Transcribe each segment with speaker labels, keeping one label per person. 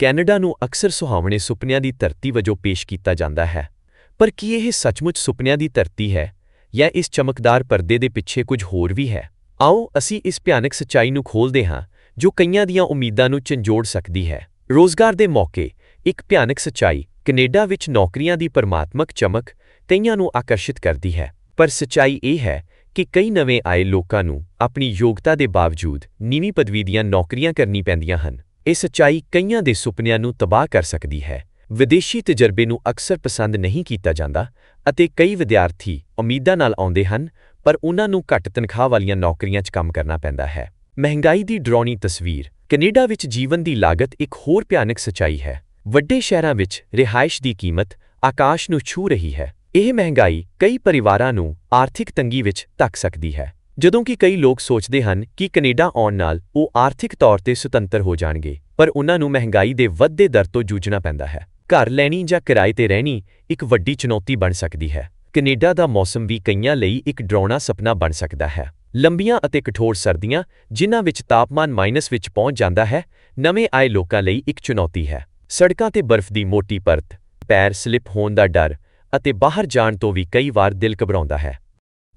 Speaker 1: Canada ਨੂੰ ਅਕਸਰ ਸੁਹਾਵਣੇ ਸੁਪਨਿਆਂ ਦੀ ਧਰਤੀ ਵਜੋਂ ਪੇਸ਼ ਕੀਤਾ ਜਾਂਦਾ ਹੈ। ਪਰ ਕੀ ਇਹ ਸੱਚਮੁੱਚ ਸੁਪਨਿਆਂ ਦੀ ਧਰਤੀ ਹੈ ਜਾਂ ਇਸ ਚਮਕਦਾਰ ਪਰਦੇ ਦੇ ਪਿੱਛੇ ਕੁਝ ਹੋਰ ਵੀ ਹੈ? ਆਓ ਅਸੀਂ ਇਸ ਭਿਆਨਕ ਸੱਚਾਈ ਨੂੰ ਖੋਲਦੇ ਹਾਂ, ਜੋ ਕਈਆਂ ਦੀਆਂ ਉਮੀਦਾਂ ਨੂੰ ਝੰਜੋੜ ਸਕਦੀ ਹੈ। ਰੋਜ਼ਗਾਰ ਦੇ ਮੌਕੇ, ਇੱਕ ਭਿਆਨਕ ਸੱਚਾਈ ਕੈਨੇਡਾ ਵਿੱਚ ਨੌਕਰੀਆਂ ਦੀ ਪਰਮਾਤਮਕ ਚਮਕ ਕਈਆਂ ਨੂੰ ਆਕਰਸ਼ਿਤ ਕਰਦੀ ਹੈ। ਪਰ ਸੱਚਾਈ ਇਹ ਹੈ ਕਿ ਕਈ ਨਵੇਂ ਆਏ ਲੋਕਾਂ ਨੂੰ ਆਪਣੀ ਯੋਗਤਾ ਦੇ ਬਾਵਜੂਦ ਨੀਵੀਂ ਪਦਵੀ ਦੀਆਂ ਨੌਕਰੀਆਂ ਕਰਨੀ ਪੈਂਦੀਆਂ ਹਨ। ਇਹ ਸੱਚਾਈ ਕਈਆਂ ਦੇ ਸੁਪਨਿਆਂ ਨੂੰ ਤਬਾਹ ਕਰ ਸਕਦੀ ਹੈ। ਵਿਦੇਸ਼ੀ ਤਜਰਬੇ ਨੂੰ ਅਕਸਰ ਪਸੰਦ ਨਹੀਂ ਕੀਤਾ ਜਾਂਦਾ ਅਤੇ ਕਈ ਵਿਦਿਆਰਥੀ ਉਮੀਦਾਂ ਨਾਲ ਆਉਂਦੇ ਹਨ, ਪਰ ਉਹਨਾਂ ਨੂੰ ਘੱਟ ਤਨਖਾਹ ਵਾਲੀਆਂ ਨੌਕਰੀਆਂ 'ਚ ਕੰਮ ਕਰਨਾ ਪੈਂਦਾ ਹੈ। ਮਹਿੰਗਾਈ ਦੀ ਡਰਾਉਣੀ ਤਸਵੀਰ ਕੈਨੇਡਾ ਵਿੱਚ ਜੀਵਨ ਦੀ ਲਾਗਤ ਇੱਕ ਹੋਰ ਭਿਆਨਕ ਸੱਚਾਈ ਹੈ। ਵੱਡੇ ਸ਼ਹਿਰਾਂ ਵਿੱਚ ਰਿਹਾਇਸ਼ ਦੀ ਕੀਮਤ ਆਕਾਸ਼ ਨੂੰ ਛੂ ਰਹੀ ਹੈ। ਇਹ ਮਹਿੰਗਾਈ ਕਈ ਪਰਿਵਾਰਾਂ ਨੂੰ ਆਰਥਿਕ ਤੰਗੀ ਵਿੱਚ ਧੱਕ ਸਕਦੀ ਹੈ। ਜਦੋਂ ਕਿ ਕਈ ਲੋਕ ਸੋਚਦੇ ਹਨ ਕਿ ਕੈਨੇਡਾ ਆਉਣ ਨਾਲ ਉਹ ਆਰਥਿਕ ਤੌਰ ਤੇ ਸੁਤੰਤਰ ਹੋ ਜਾਣਗੇ, ਪਰ ਉਹਨਾਂ ਨੂੰ ਮਹਿੰਗਾਈ ਦੇ ਵੱਧਦੇ ਦਰ ਤੋਂ ਜੂਝਣਾ ਪੈਂਦਾ ਹੈ। ਘਰ ਲੈਣੀ ਜਾਂ ਕਿਰਾਏ ਤੇ ਰਹਿਣੀ ਇੱਕ ਵੱਡੀ ਚੁਣੌਤੀ ਬਣ ਸਕਦੀ ਹੈ। ਕੈਨੇਡਾ ਦਾ ਮੌਸਮ ਵੀ ਕਈਆਂ ਲਈ ਇੱਕ ਡਰਾਉਣਾ ਸੁਪਨਾ ਬਣ ਸਕਦਾ ਹੈ। ਲੰਬੀਆਂ ਅਤੇ ਕਠੋਰ ਸਰਦੀਆਂ, ਜਿਨ੍ਹਾਂ ਵਿੱਚ ਤਾਪਮਾਨ ਮਾਈਨਸ ਵਿੱਚ ਪਹੁੰਚ ਜਾਂਦਾ ਹੈ, ਨਵੇਂ ਆਏ ਲੋਕਾਂ ਲਈ ਇੱਕ ਚੁਣੌਤੀ ਹੈ। ਸੜਕਾਂ ਤੇ ਬਰਫ਼ ਦੀ ਮੋਟੀ ਪਰਤ, ਪੈਰ ਸਲਿਪ ਹੋਣ ਦਾ ਡਰ ਅਤੇ ਬਾਹਰ ਜਾਣ ਤੋਂ ਵੀ ਕਈ ਵਾਰ ਦਿਲ ਘਬਰਾਉਂਦਾ ਹੈ।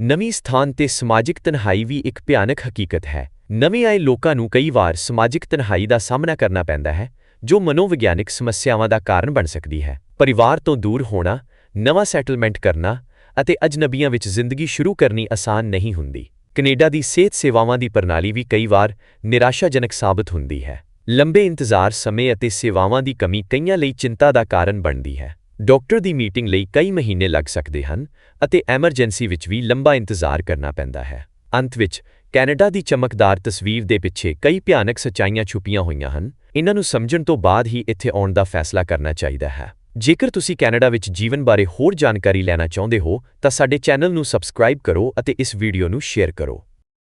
Speaker 1: ਨਵੀਂ ਸਥਾਨ ਤੇ ਸਮਾਜਿਕ ਤਨਹਾਈ ਵੀ ਇੱਕ ਭਿਆਨਕ ਹਕੀਕਤ ਹੈ। ਨਵੇਂ ਆਏ ਲੋਕਾਂ ਨੂੰ ਕਈ ਵਾਰ ਸਮਾਜਿਕ ਤਨਹਾਈ ਦਾ ਸਾਹਮਣਾ ਕਰਨਾ ਪੈਂਦਾ ਹੈ, ਜੋ ਮਨੋਵਿਗਿਆਨਿਕ ਸਮੱਸਿਆਵਾਂ ਦਾ ਕਾਰਨ ਬਣ ਸਕਦੀ ਹੈ। ਪਰਿਵਾਰ ਤੋਂ ਦੂਰ ਹੋਣਾ, ਨਵਾਂ ਸੈਟਲਮੈਂਟ ਕਰਨਾ ਅਤੇ ਅਜਨਬੀਆਂ ਵਿੱਚ ਜ਼ਿੰਦਗੀ ਸ਼ੁਰੂ ਕਰਨੀ ਆਸਾਨ ਨਹੀਂ ਹੁੰਦੀ। ਕੈਨੇਡਾ ਦੀ ਸਿਹਤ ਸੇਵਾਵਾਂ ਦੀ ਪ੍ਰਣਾਲੀ ਵੀ ਕਈ ਵਾਰ ਨਿਰਾਸ਼ਾਜਨਕ ਸਾਬਤ ਹੁੰਦੀ ਹੈ। ਲੰਬੇ ਇੰਤਜ਼ਾਰ ਸਮੇਂ ਅਤੇ ਸੇਵਾਵਾਂ ਦੀ ਕਮੀ ਕਈਆਂ ਲਈ ਚਿੰਤਾ ਦਾ ਕਾਰਨ ਬਣਦੀ ਹੈ। ਡਾਕਟਰ ਦੀ ਮੀਟਿੰਗ ਲਈ ਕਈ ਮਹੀਨੇ ਲੱਗ ਸਕਦੇ ਹਨ ਅਤੇ ਐਮਰਜੈਂਸੀ ਵਿੱਚ ਵੀ ਲੰਬਾ ਇੰਤਜ਼ਾਰ ਕਰਨਾ ਪੈਂਦਾ ਹੈ। ਅੰਤ ਵਿੱਚ, ਕੈਨੇਡਾ ਦੀ ਚਮਕਦਾਰ ਤਸਵੀਰ ਦੇ ਪਿੱਛੇ ਕਈ ਭਿਆਨਕ ਸੱਚਾਈਆਂ ਛੁਪੀਆਂ ਹੋਈਆਂ ਹਨ। ਇਹਨਾਂ ਨੂੰ ਸਮਝਣ ਤੋਂ ਬਾਅਦ ਹੀ ਇੱਥੇ ਆਉਣ ਦਾ ਫੈਸਲਾ ਕਰਨਾ ਚਾਹੀਦਾ ਹੈ। ਜੇਕਰ ਤੁਸੀਂ ਕੈਨੇਡਾ ਵਿੱਚ ਜੀਵਨ ਬਾਰੇ ਹੋਰ ਜਾਣਕਾਰੀ ਲੈਣਾ ਚਾਹੁੰਦੇ ਹੋ, ਤਾਂ ਸਾਡੇ ਚੈਨਲ ਨੂੰ ਸਬਸਕ੍ਰਾਈਬ ਕਰੋ ਅਤੇ ਇਸ ਵੀਡੀਓ ਨੂੰ ਸ਼ੇਅਰ ਕਰੋ।